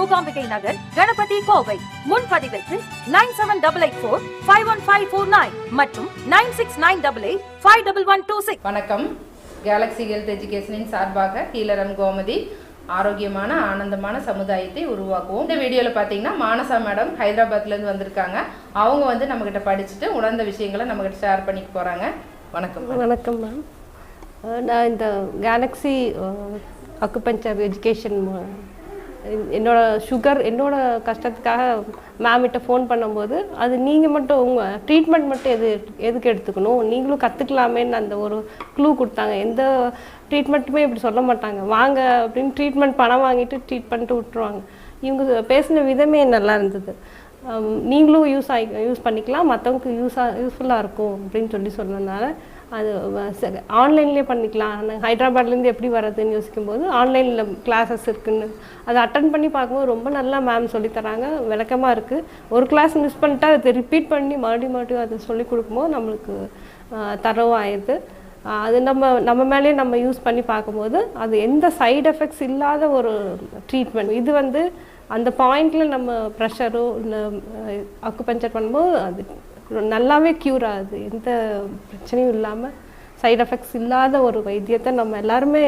Mookambigai Nagar Ganapathy Kovai. முன்பதிவிற்கு nine seven double eight four five one five four nine மற்றும் nine six nine double eight five double one two six வணக்கம். Galaxy health எஜுகேஷனின் சார்பாக கீழரம் கோமதி ஆரோக்கியமான ஆனந்தமான சமுதாயத்தை உருவாக்குவோம். இந்த வீடியோவில் பார்த்தீங்கன்னா மானசா மேடம் ஹைதராபாத்லேருந்து வந்திருக்காங்க. அவங்க வந்து நம்மக்கிட்ட படிச்சுட்டு உணர்ந்த விஷயங்களை நம்மக்கிட்ட ஷேர் பண்ணிக்க போகிறாங்க வணக்கம். வணக்கம் மேம் நான் இந்த கேலக்ஸி அக்குபஞ்சர் எஜுகேஷன் என்னோட சுகர் என்னோட கஷ்டத்துக்காக மேம்கிட்ட ஃபோன் பண்ணும்போது அது நீங்கள் மட்டும் உங்கள் ட்ரீட்மெண்ட் மட்டும் எது எதுக்கு எடுத்துக்கணும்? நீங்களும் கற்றுக்கலாமேன்னு அந்த ஒரு க்ளூ கொடுத்தாங்க. எந்த ட்ரீட்மெண்ட்டுமே இப்படி சொல்ல மாட்டாங்க. வாங்க அப்படின்னு ட்ரீட்மெண்ட் பணம் வாங்கிட்டு ட்ரீட்மெண்ட்டு விட்டுருவாங்க. விட்ருவாங்க இவங்க பேசின விதமே நல்லா இருந்தது. நீங்களும் யூஸ் ஆகி யூஸ் பண்ணிக்கலாம். மற்றவங்களுக்கு யூஸாக யூஸ்ஃபுல்லாக இருக்கும் அப்படின்னு சொல்லி சொன்னதுனால அது ஆன்லைன்லேயே பண்ணிக்கலாம். நாங்கள் ஹைதராபாத்லேருந்து எப்படி வர்றதுன்னு யோசிக்கும்போது ஆன்லைனில் கிளாஸஸ் இருக்குன்னு. அதை அட்டன் பண்ணி பார்க்கும்போது ரொம்ப நல்லா மேம் சொல்லித்தராங்க விளக்கமாக இருக்குது ஒரு கிளாஸ் மிஸ் பண்ணிட்டா அதை ரிப்பீட் பண்ணி மறுபடியும் மறுபடியும் அதை சொல்லி கொடுக்கும்போது நம்மளுக்கு தரவாயிடுது. ஆயிடுது அது நம்ம நம்ம மேலேயே நம்ம யூஸ் பண்ணி பார்க்கும்போது அது எந்த சைடு எஃபெக்ட்ஸ் இல்லாத ஒரு ட்ரீட்மெண்ட் இது வந்து அந்த பாயிண்டில் நம்ம ப்ரெஷரோ இல்லை அக்குபஞ்சர் பண்ணும்போது அது நல்லாவே க்யூர் ஆகுது. எந்த பிரச்சனையும் இல்லாமல் சைடு எஃபெக்ட்ஸ் இல்லாத ஒரு வைத்தியத்தை நம்ம எல்லாருமே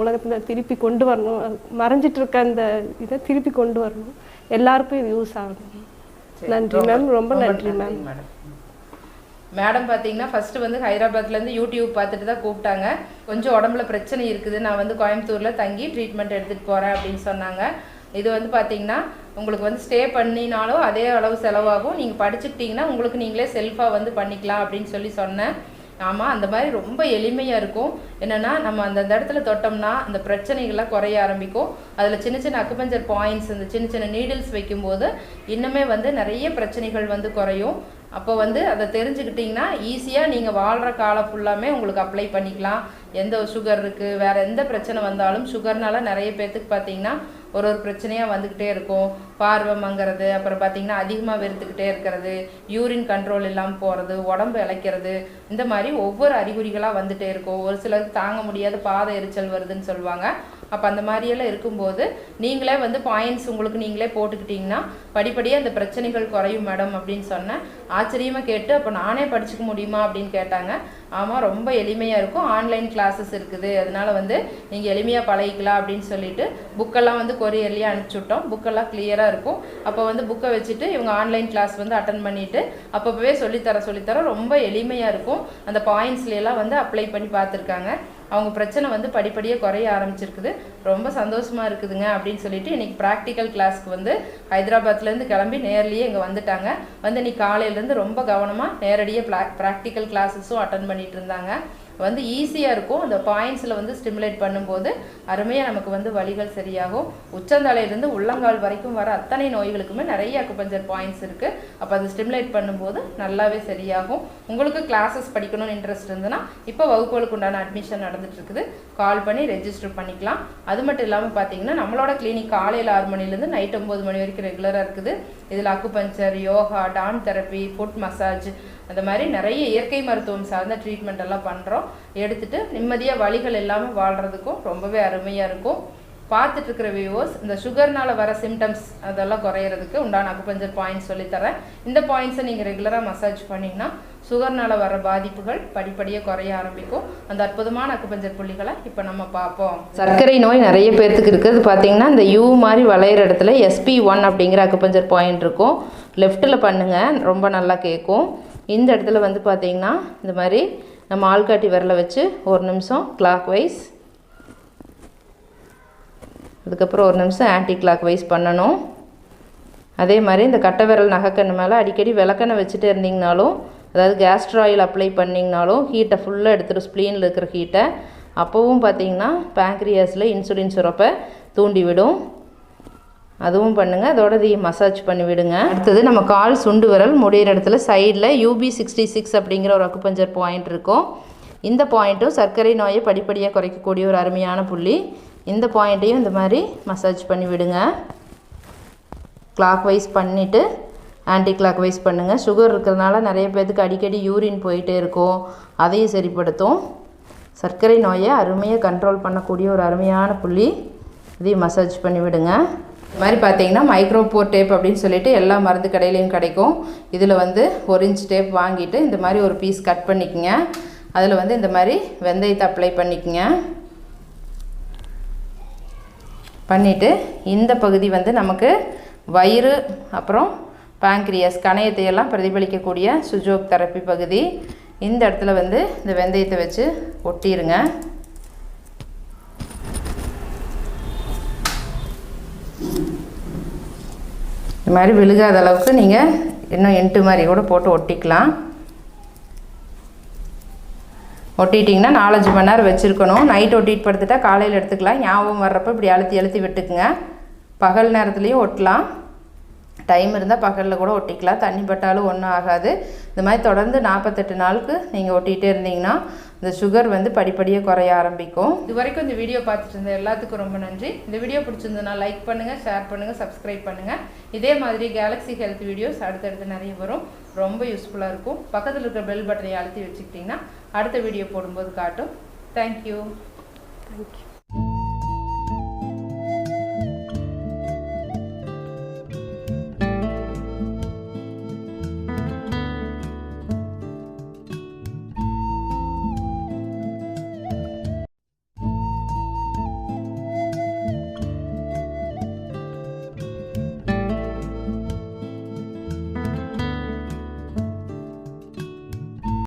உலகத்தில் திருப்பி கொண்டு வரணும். மறைஞ்சிட்டு இருக்க அந்த இதை திருப்பி கொண்டு வரணும். எல்லாருக்கும் இது யூஸ் ஆகணும். நன்றி மேம் ரொம்ப நன்றி மேம் மேடம் பார்த்தீங்கன்னா ஃபர்ஸ்ட் வந்து ஹைதராபாத்லேருந்து யூடியூப் பார்த்துட்டு தான் கூப்பிட்டாங்க. கொஞ்சம் உடம்புல பிரச்சனை இருக்குது. நான் வந்து கோயம்புத்தூரில் தங்கி ட்ரீட்மெண்ட் எடுத்துகிட்டு போகிறேன் அப்படின்னு சொன்னாங்க. இது வந்து பார்த்தீங்கன்னா உங்களுக்கு வந்து ஸ்டே பண்ணினாலும் அதே அளவு செலவாகும். நீங்கள் படிச்சுக்கிட்டிங்கன்னா உங்களுக்கு நீங்களே செல்ஃபாக வந்து பண்ணிக்கலாம் அப்படின்னு சொல்லி சொன்னேன். ஆமாம் அந்த மாதிரி ரொம்ப எளிமையாக இருக்கும். என்னென்னா நம்ம அந்தந்த இடத்துல தொட்டோம்னா அந்த பிரச்சனைகள்லாம் குறைய ஆரம்பிக்கும். அதில் சின்ன சின்ன அக்குபஞ்சர் பாயிண்ட்ஸ் இந்த சின்ன சின்ன நீடில்ஸ் வைக்கும்போது இன்னுமே வந்து நிறைய பிரச்சனைகள் வந்து குறையும். அப்போ வந்து அதை தெரிஞ்சுக்கிட்டிங்கன்னா ஈஸியாக நீங்கள் வாழ்கிற காலம் ஃபுல்லாமே உங்களுக்கு அப்ளை பண்ணிக்கலாம். எந்த சுகர் இருக்குது வேறு எந்த பிரச்சனை வந்தாலும் சுகர்னால நிறைய பேர்த்துக்கு பார்த்தீங்கன்னா ஒரு ஒரு பிரச்சனையாக வந்துக்கிட்டே இருக்கும். பார்வை மங்கிறது அப்புறம் பார்த்தீங்கன்னா அதிகமாக வெறுத்துக்கிட்டே இருக்கிறது யூரின் கண்ட்ரோல் இல்லாமல் போகிறது உடம்பு இளைக்கிறது இந்த மாதிரி ஒவ்வொரு அறிகுறிகளாக வந்துட்டே இருக்கும். ஒரு சிலருக்கு தாங்க முடியாத பாத எரிச்சல் வருதுன்னு சொல்லுவாங்க. அப்போ அந்த மாதிரியெல்லாம் இருக்கும்போது நீங்களே வந்து பாயிண்ட்ஸ் உங்களுக்கு நீங்களே போட்டுக்கிட்டிங்கன்னா படிப்படியாக அந்த பிரச்சனைகள் குறையும் மேடம் அப்படின்னு சொன்னேன். ஆச்சரியமாக கேட்டு அப்போ நானே படிச்சுக்க முடியுமா அப்படின்னு கேட்டாங்க. ஆமாம் ரொம்ப எளிமையாக இருக்கும். ஆன்லைன் கிளாஸஸ் இருக்குது. அதனால வந்து நீங்கள் எளிமையாக பழகிக்கலாம் அப்படின்னு சொல்லிட்டு புக்கெல்லாம் வந்து கொரியர்லேயே அனுப்பிச்சி விட்டோம் புக்கெல்லாம் கிளியராக இருக்கும். அப்போ வந்து புக்கை வச்சுட்டு இவங்க ஆன்லைன் கிளாஸ் வந்து அட்டன் பண்ணிட்டு அப்பப்போவே சொல்லித்தர சொல்லித்தர ரொம்ப எளிமையாக இருக்கும். அந்த பாயிண்ட்ஸ்லாம் வந்து அப்ளை பண்ணி பார்த்துருக்காங்க. அவங்க பிரச்சனை வந்து படிப்படியாக குறைய ஆரம்பிச்சிருக்குது. ரொம்ப சந்தோஷமா இருக்குதுங்க அப்படின்னு சொல்லிட்டு இன்னைக்கு ப்ராக்டிக்கல் கிளாஸ்க்கு வந்து ஹைதராபாத்லேருந்து கிளம்பி நேர்லேயே இங்கே வந்துட்டாங்க. வந்து இன்னைக்கு காலையிலேருந்து ரொம்ப கவனமாக நேரடியாக ப்ராக்டிக்கல் கிளாஸஸும் அட்டன் பண்ணிகிட்டு இருந்தாங்க. வந்து ஈஸியாக இருக்கும். அந்த பாயிண்ட்ஸில் வந்து ஸ்டிமுலேட் பண்ணும்போது அருமையாக நமக்கு வந்து வழிகள் சரியாகும். உச்சந்தலையிலேருந்து உள்ளங்கால் வரைக்கும் வர அத்தனை நோய்களுக்குமே நிறைய அக்குபஞ்சர் பாயிண்ட்ஸ் இருக்குது அப்போ அது ஸ்டிமுலேட் பண்ணும்போது நல்லாவே சரியாகும். உங்களுக்கு கிளாஸஸ் படிக்கணும்னு இன்ட்ரெஸ்ட் இருந்ததுன்னா இப்போ வகுப்புகளுக்கு உண்டான அட்மிஷன் நடந்துட்டுருக்குது கால் பண்ணி ரெஜிஸ்டர் பண்ணிக்கலாம். அது மட்டும் இல்லாமல் பார்த்தீங்கன்னா நம்மளோட கிளினிக் காலையில் ஆறு மணிலேருந்து நைட் ஒம்பது மணி வரைக்கும் ரெகுலராக இருக்குது. இதில் அக்குபஞ்சர் யோகா டான் தெரப்பி ஃபுட் மசாஜ் அந்த மாதிரி நிறைய இயற்கை மருத்துவம் சார்ந்த ட்ரீட்மெண்ட் எல்லாம் பண்ணுறோம் எடுத்துகிட்டு நிம்மதியாக வலிகள் இல்லாமல் வாழ்கிறதுக்கும் ரொம்பவே அருமையாக இருக்கும். பார்த்துட்டு இருக்கிற வியூவர்ஸ் இந்த சுகர்னால வர சிம்டம்ஸ் அதெல்லாம் குறையிறதுக்கு உண்டான அக்குபஞ்சர் பாயிண்ட்ஸ் சொல்லித்தரேன். இந்த பாயிண்ட்ஸை நீங்கள் ரெகுலராக மசாஜ் பண்ணிங்கன்னா சுகர்னால வர பாதிப்புகள் படிப்படியாக குறைய ஆரம்பிக்கும். அந்த அற்புதமான அக்குபஞ்சர் புள்ளிகளை இப்போ நம்ம பார்ப்போம். சர்க்கரை நோய் நிறைய பேர்த்துக்கு இருக்குது. பார்த்தீங்கன்னா இந்த யூ மாதிரி வளையிற இடத்துல எஸ்பி ஒன் அப்படிங்கிற அக்குபஞ்சர் பாயிண்ட் இருக்கும். லெஃப்ட்டில் பண்ணுங்கள் ரொம்ப நல்லா கேட்கும். இந்த இடத்துல வந்து பார்த்தீங்கன்னா இந்த மாதிரி நம்ம ஆள்காட்டி விரலை வச்சு ஒரு நிமிஷம் கிளாக் வைஸ் அதுக்கப்புறம் ஒரு நிமிஷம் ஆன்டி கிளாக் வைஸ் பண்ணணும். அதே மாதிரி இந்த கட்டை விரல் நகைக்கண்ணு மேலே அடிக்கடி விளக்கெண்ணெய் வச்சுட்டு இருந்தீங்கனாலும் அதாவது கேஸ்ட்ராயில் அப்ளை பண்ணிங்கனாலும் ஹீட்டை ஃபுல்லாக எடுத்துகிட்டு ஸ்ப்ளீனில் இருக்கிற ஹீட்டை அப்போவும் பார்த்தீங்கன்னா பேங்க்ரியாஸில் இன்சுலின் சுரப்பை தூண்டி விடும் அதுவும் பண்ணுங்கள் அதோட இதையும் மசாஜ் பண்ணி விடுங்க. அடுத்தது நம்ம கால் சுண்டு விரல் முடிகிற இடத்துல சைடில் யூபி சிக்ஸ்டி சிக்ஸ் அப்படிங்கிற ஒரு அக்குபஞ்சர் பாயிண்ட் இருக்கும். இந்த பாயிண்ட்டும் சர்க்கரை நோயை படிப்படியாக குறைக்கக்கூடிய ஒரு அருமையான புள்ளி. இந்த பாயிண்ட்டையும் இந்த மாதிரி மசாஜ் பண்ணி விடுங்க. கிளாக் வைஸ் பண்ணிவிட்டு ஆன்டி கிளாக் வைஸ் பண்ணுங்கள் சுகர் இருக்கிறதுனால நிறைய பேர்த்துக்கு அடிக்கடி யூரின் போயிட்டே இருக்கும். அதையும் சரிப்படுத்தும். சர்க்கரை நோயை அருமையாக கண்ட்ரோல் பண்ணக்கூடிய ஒரு அருமையான புள்ளி. இதையும் மசாஜ் பண்ணி விடுங்க. இது மாதிரி பார்த்தீங்கன்னா மைக்ரோபோர் டேப் அப்படின்னு சொல்லிட்டு எல்லா மருந்து கடையிலையும் கிடைக்கும். இதில் வந்து ஒரு இன்ச் டேப் வாங்கிட்டு இந்த மாதிரி ஒரு பீஸ் கட் பண்ணிக்கோங்க. அதில் வந்து இந்த மாதிரி வெந்தயத்தை அப்ளை பண்ணிக்கோங்க. பண்ணிவிட்டு இந்த பகுதி வந்து நமக்கு வயிறு அப்புறம் பேங்க்ரியஸ் கணையத்தையெல்லாம் பிரதிபலிக்கக்கூடிய சுஜோக் தெரப்பி பகுதி. இந்த இடத்துல வந்து இந்த வெந்தயத்தை வச்சு ஒட்டிடுங்க இந்த மாதிரி விழுகாத அளவுக்கு நீங்கள் இன்னும் எட்டு மாதிரி கூட போட்டு ஒட்டிக்கலாம். ஒட்டிட்டிங்கன்னா நாலஞ்சு மணி நேரம் வச்சுருக்கணும். நைட் ஒட்டிட்டு படுத்துட்டா காலையில் எடுத்துக்கலாம். ஞாபகம் வர்றப்ப இப்படி அழுத்தி அழுத்தி விட்டுக்குங்க. பகல் நேரத்துலையும் ஒட்டலாம். டைம் இருந்தால் பகலில் கூட ஒட்டிக்கலாம். தண்ணி பட்டாலும் ஒன்றும் ஆகாது. இந்த மாதிரி தொடர்ந்து நாற்பத்தெட்டு நாளுக்கு நீங்கள் ஒட்டிகிட்டே இருந்தீங்கன்னா இந்த சுகர் வந்து படிப்படியாக குறைய ஆரம்பிக்கும். இது வரைக்கும் இந்த வீடியோ பார்த்துட்டு இருந்த எல்லாத்துக்கும் ரொம்ப நன்றி. இந்த வீடியோ பிடிச்சிருந்ததுன்னா லைக் பண்ணுங்கள் ஷேர் பண்ணுங்கள் சப்ஸ்கிரைப் பண்ணுங்கள் இதே மாதிரி கேலக்ஸி ஹெல்த் வீடியோஸ் அடுத்தடுத்து நிறைய வரும். ரொம்ப யூஸ்ஃபுல்லாக இருக்கும். பக்கத்தில் இருக்கிற பெல் பட்டனை அழுத்தி வச்சுக்கிட்டிங்கன்னா அடுத்த வீடியோ போடும்போது காட்டும். Thank you thank you